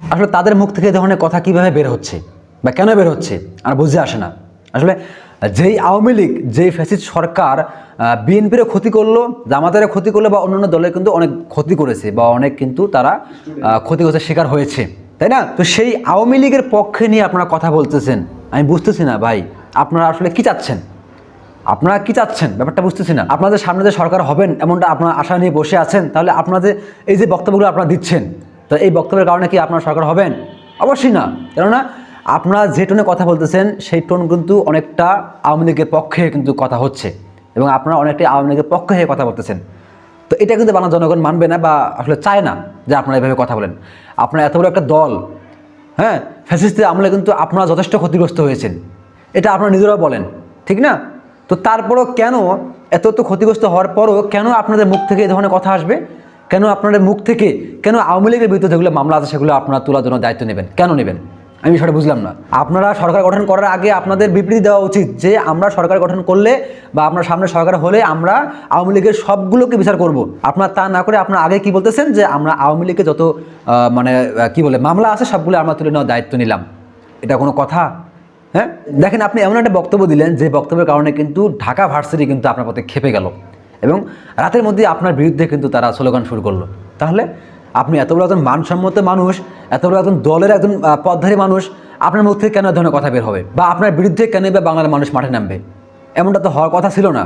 আসলে তাদের মুখ থেকে ধরনের কথা কীভাবে বের হচ্ছে? বা কেন বের হচ্ছে? আর বুঝতে আসে না। আসলে যেই আওয়ামী লীগ, যেই ফ্যাসিস্ট সরকার বিএনপিরও ক্ষতি করল, জামাতেরও ক্ষতি করল, বা অন্যান্য দলের কিন্তু অনেক ক্ষতি করেছে, বা অনেক কিন্তু তারা ক্ষতিগ্রস্তের শিকার হয়েছে। তাই না? তো সেই আওয়ামী লীগের পক্ষে নিয়ে আপনারা কথা বলতেছেন। আমি বুঝতেছি না ভাই, আপনারা আসলে কি চাচ্ছেন? আপনারা কি চাচ্ছেন? ব্যাপারটা বুঝতেছি না। আপনাদের সামনে যে সরকার হবেন, এমনটা আপনারা আশা নিয়ে বসে আছেন, তাহলে আপনাদের এই যে বক্তব্যগুলো আপনারা দিচ্ছেন তো এই বক্তব্যের কারণে কি আপনারা সরকার হবেন? অবশ্যই না। কেননা আপনারা যে টোনে কথা বলতেছেন, সেই টোন কিন্তু অনেকটা আওয়ামী লীগের পক্ষে কিন্তু কথা হচ্ছে এবং আপনারা অনেকটাই আওয়ামী লীগের পক্ষে হয়ে কথা বলতেছেন। তো এটা কিন্তু বাংলা জনগণ মানবে না বা আসলে চায় না যে আপনারা এভাবে কথা বলেন। আপনারা এত বড় একটা দল হ্যাঁ? ফ্যাসিস্টের আমলে কিন্তু আপনারা যথেষ্ট ক্ষতিগ্রস্ত হয়েছেন। এটা আপনারা নিজেরাও বলেন, ঠিক না? তো তারপরও কেন এত তো ক্ষতিগ্রস্ত হওয়ার পরও কেন আপনাদের মুখ থেকে এই ধরনের কথা আসবে? কেন আপনাদের মুখ থেকে, কেন আওয়ামী লীগের বিরুদ্ধে যেগুলো মামলা আছে সেগুলো আপনারা তোলার জন্য দায়িত্ব নেবেন? কেন নেবেন? আমি সেটা বুঝলাম না। আপনারা সরকার গঠন করার আগে আপনাদের বিবৃতি দেওয়া উচিত যে আমরা সরকার গঠন করলে বা আপনার সামনে সরকার হলে আমরা আওয়ামী লীগের সবগুলোকে বিচার করব। আপনারা তা না করে আপনারা আগে কি বলতেছেন? যে আমরা আওয়ামী লীগের যত মানে কি বলে, মামলা আছে সবগুলো আমরা তুলে নেওয়ার দায়িত্ব নিলাম। এটা কোনো কথা? হ্যাঁ? দেখেন, আপনি এমন একটা বক্তব্য দিলেন যে বক্তব্যের কারণে কিন্তু ঢাকা ভার্সিটি কিন্তু আপনার পথে খেপে গেল। এবং রাতের মধ্যে আপনার বিরুদ্ধে কিন্তু তারা স্লোগান শুরু করল। তাহলে আপনি এত বড় একজন মানসম্মত মানুষ এত বড় একজন দলের একজন আহ, পথধারী মানুষ আপনার মুখ থেকে কেন ধরনের কথা বের হবে? বা আপনার বিরুদ্ধে কেন বা বাংলার মানুষ মাঠে নামবে? এমনটা তো হওয়ার কথা ছিল না।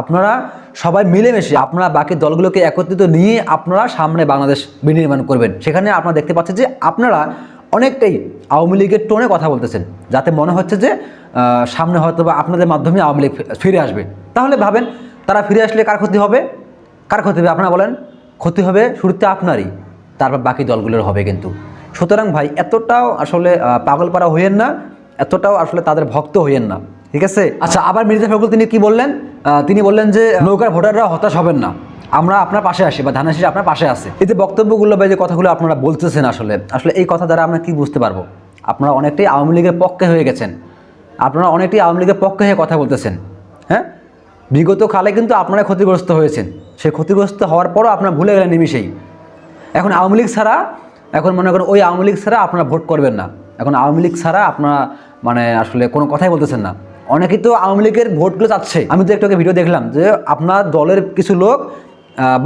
আপনারা সবাই মিলেমিশে আপনারা বাকি দলগুলোকে একত্রিত নিয়ে আপনারা সামনে বাংলাদেশ বিনির্মাণ করবেন। সেখানে আপনারা দেখতে পাচ্ছেন যে আপনারা অনেকটাই আওয়ামী লীগের টোনে কথা বলতেছেন যাতে মনে হচ্ছে যে সামনে হয়তো বা আপনাদের মাধ্যমে আওয়ামী লীগ ফিরে আসবে। তাহলে ভাবেন তারা ফিরে আসলে কার ক্ষতি হবে? কার ক্ষতি হবে? আপনারা বলেন, ক্ষতি হবে শুরুতে আপনারই, তারপর বাকি দলগুলোর হবে কিন্তু। সুতরাং ভাই, এতটাও আসলে পাগলপাড়া হইয়েন না, এতটাও আসলে তাদের ভক্ত হইয়েন না, ঠিক আছে? আচ্ছা আবার মির্জা ফখরুল তিনি কি বললেন? তিনি বললেন যে, নৌকার ভোটাররা হতাশ হবেন না। আমরা আপনার পাশে আসি বা ধানাশিস আপনার পাশে আসে এই যে বক্তব্যগুলো বা যে কথাগুলো আপনারা বলতেছেন আসলে আসলে এই কথা দ্বারা আমরা কি বুঝতে পারব? আপনারা অনেকটাই আওয়ামী লীগের পক্ষে হয়ে গেছেন। আপনারা অনেকটাই আওয়ামী লীগের পক্ষে হয়ে কথা বলতেছেন। হ্যাঁ? বিগত কালে কিন্তু আপনারা ক্ষতিগ্রস্ত হয়েছেন। সেই ক্ষতিগ্রস্ত হওয়ার পরও আপনারা ভুলে গেলেন নিমিশেই। এখন আওয়ামী লীগ ছাড়া, এখন মনে করেন ওই আওয়ামী লীগ ছাড়া আপনারা ভোট করবেন না। এখন আওয়ামী লীগ ছাড়া আপনারা মানে আসলে কোনো কথাই বলতেছেন না। অনেকেই তো আওয়ামী লীগের ভোটগুলো চাচ্ছে। আমি তো একটু আগে ভিডিও দেখলাম যে আপনার দলের কিছু লোক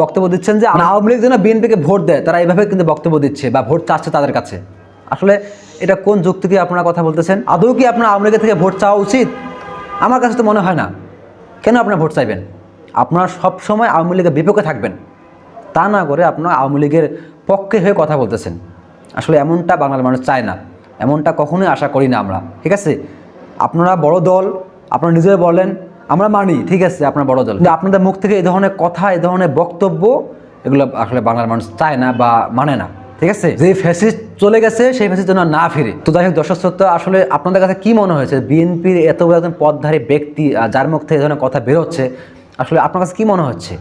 বক্তব্য দিচ্ছেন যে আওয়ামী লীগ যেন বিএনপিকে ভোট দেয়, তারা এইভাবে কিন্তু বক্তব্য দিচ্ছে বা ভোট চাচ্ছে তাদের কাছে। আসলে এটা কোন যুক্তি আপনারা কথা বলতেছেন? আদৌ কি আপনার আওয়ামী লীগের থেকে ভোট চাওয়া উচিত? আমার কাছে তো মনে হয় না। কেন আপনার ভোট চাইবেন? আপনারা সবসময় আওয়ামী লীগের বিপক্ষে থাকবেন। তা না করে আপনারা আওয়ামী লীগের পক্ষে হয়ে কথা বলতেছেন। আসলে এমনটা বাংলার মানুষ চায় না। এমনটা কখনোই আশা করি না আমরা। ঠিক আছে? আপনারা বড় দল, আপনারা নিজেরা বলেন, আমরা মানি, ঠিক আছে, আপনার বড় দল। কিন্তু আপনাদের মুখ থেকে এই ধরনের কথা এই ধরনের বক্তব্য, এগুলো আসলে বাংলার মানুষ চায় না বা মানে না। ঠিক আছে? যে ফ্যাসিস্ট চলে গেছে, সেই ফ্যাসিস্ট যেন না ফিরে। তো যাই হোক, দর্শক শ্রোতা, আসলে আপনাদের কাছে কি মনে হয়েছে? বিএনপির এত বড় একজন পদধারী ব্যক্তি যার মুখ থেকে ধরনের কথা বেরোচ্ছে, আসলে আপনার কাছে কি মনে হচ্ছে?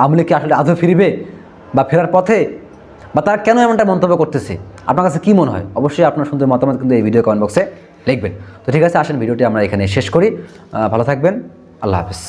আওয়ামী লীগ কি আসলে আদৌ ফিরবে বা ফেরার পথে? বা তারা কেন এমনটা মন্তব্য করতেছে? আপনার কাছে কি মনে হয়? অবশ্যই আপনার সুন্দর মতামত কিন্তু এই ভিডিও কমেন্ট বক্সে লিখবেন। তো ঠিক আছে, আসেন ভিডিওটি আমরা এখানে শেষ করি। ভালো থাকবেন। আল্লাহ হাফিজ।